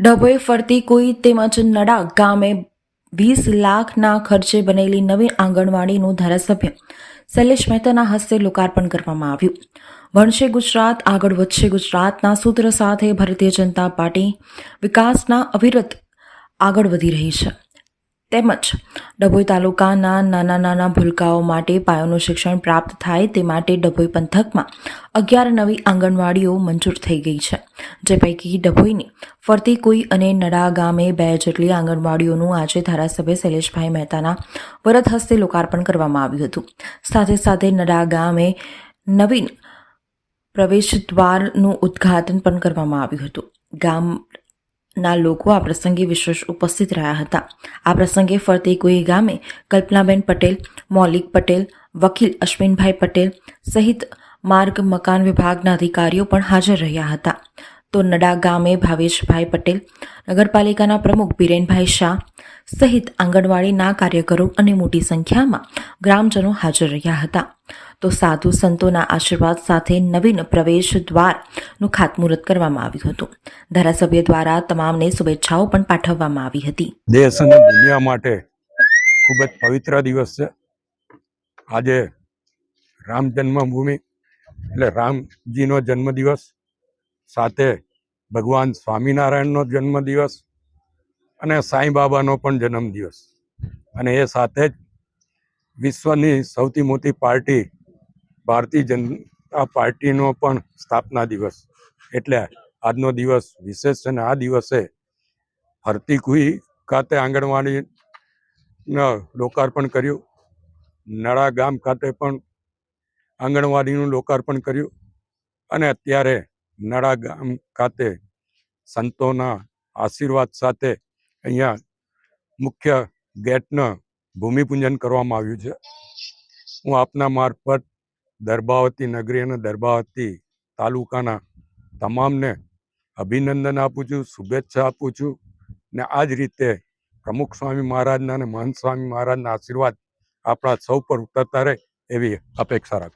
ડભોઈ ફરતી કોઈ તેમજ નડા ગામે વીસ લાખના ખર્ચે બનેલી નવી આંગણવાડીનું ધારાસભ્ય શૈલેષ મહેતાના હસ્તે લોકાર્પણ કરવામાં આવ્યું. વણશે ગુજરાત, આગળ વધશે ગુજરાતના સૂત્ર સાથે ભારતીય જનતા પાર્ટી વિકાસના અવિરત આગળ વધી રહી છે. તેમજ ડભોઈ તાલુકાના નાના નાના ભૂલકાઓ માટે પાયાનું શિક્ષણ પ્રાપ્ત થાય તે માટે ડભોઈ પંથકમાં અગિયાર નવી આંગણવાડીઓ મંજૂર થઈ ગઈ છે, જે પૈકી ડભોઈની ફરતી કોઈ અને નડા ગામે બે જેટલી આંગણવાડીઓનું આજે ધારાસભ્ય શૈલેષભાઈ મહેતાના વરદ હસ્તે લોકાર્પણ કરવામાં આવ્યું હતું. સાથે સાથે નડા ગામે નવીન પ્રવેશ દ્વારનું ઉદ્ઘાટન પણ કરવામાં આવ્યું હતું. ગામના લોકો આ પ્રસંગે વિશેષ ઉપસ્થિત રહ્યા હતા. આ પ્રસંગે ફરતી કોઈ ગામે કલ્પનાબેન પટેલ, મૌલિક પટેલ, વકીલ અશ્વિનભાઈ પટેલ સહિત માર્ગ મકાન વિભાગના અધિકારીઓ પણ હાજર રહ્યા હતા. તો નડા ગામે ભાવેશભાઈ પટેલ, નગરપાલિકાના પ્રમુખ બિરેનભાઈ શાહ સહિત આંગણવાડીના કાર્યકરો અને મોટી સંખ્યામાં ગ્રામજનો હાજર રહ્યા હતા. તો સાધુ સંતોના આશીર્વાદ સાથે નવીન પ્રવેશ દ્વારનું ખાતમુહૂર્ત કરવામાં આવ્યું હતું. ધારાસભ્ય દ્વારા તમામને શુભેચ્છાઓ પણ પાઠવવામાં આવી હતી. દેશ અને દુનિયા માટે ખૂબ જ પવિત્ર દિવસ છે. આજે રામ જન્મભૂમિ એટલે રામજીનો જન્મદિવસ, સાથે ભગવાન સ્વામિનારાયણનો જન્મદિવસ અને સાંઈ બાબાનો પણ જન્મદિવસ. અને એ સાથે જ વિશ્વની સૌથી મોટી પાર્ટી ભારતીય જનતા પાર્ટીનો પણ સ્થાપના દિવસ. એટલે આજનો દિવસ વિશેષ છે અને આ દિવસે ફરતી કુઈ ખાતે આંગણવાડી લોકાર્પણ કર્યું. નળા ગામ ખાતે પણ આંગણવાડીનું લોકાર્પણ કર્યું. અને અત્યારે નળા ગામ ખાતે સંતોના આશીર્વાદ સાથે અહીંયા મુખ્ય ગેટનું ભૂમિપૂજન કરવામાં આવ્યું છે. હું આપના મારફત દરબાવતી નગરી અને દરબાવતી તાલુકાના તમામને અભિનંદન આપું છું, શુભેચ્છા આપું છું ને આ જ રીતે પ્રમુખ સ્વામી મહારાજના અને મહંત સ્વામી મહારાજના આશીર્વાદ આપણા સૌ પર ઉતરતા રહે એવી અપેક્ષા રાખું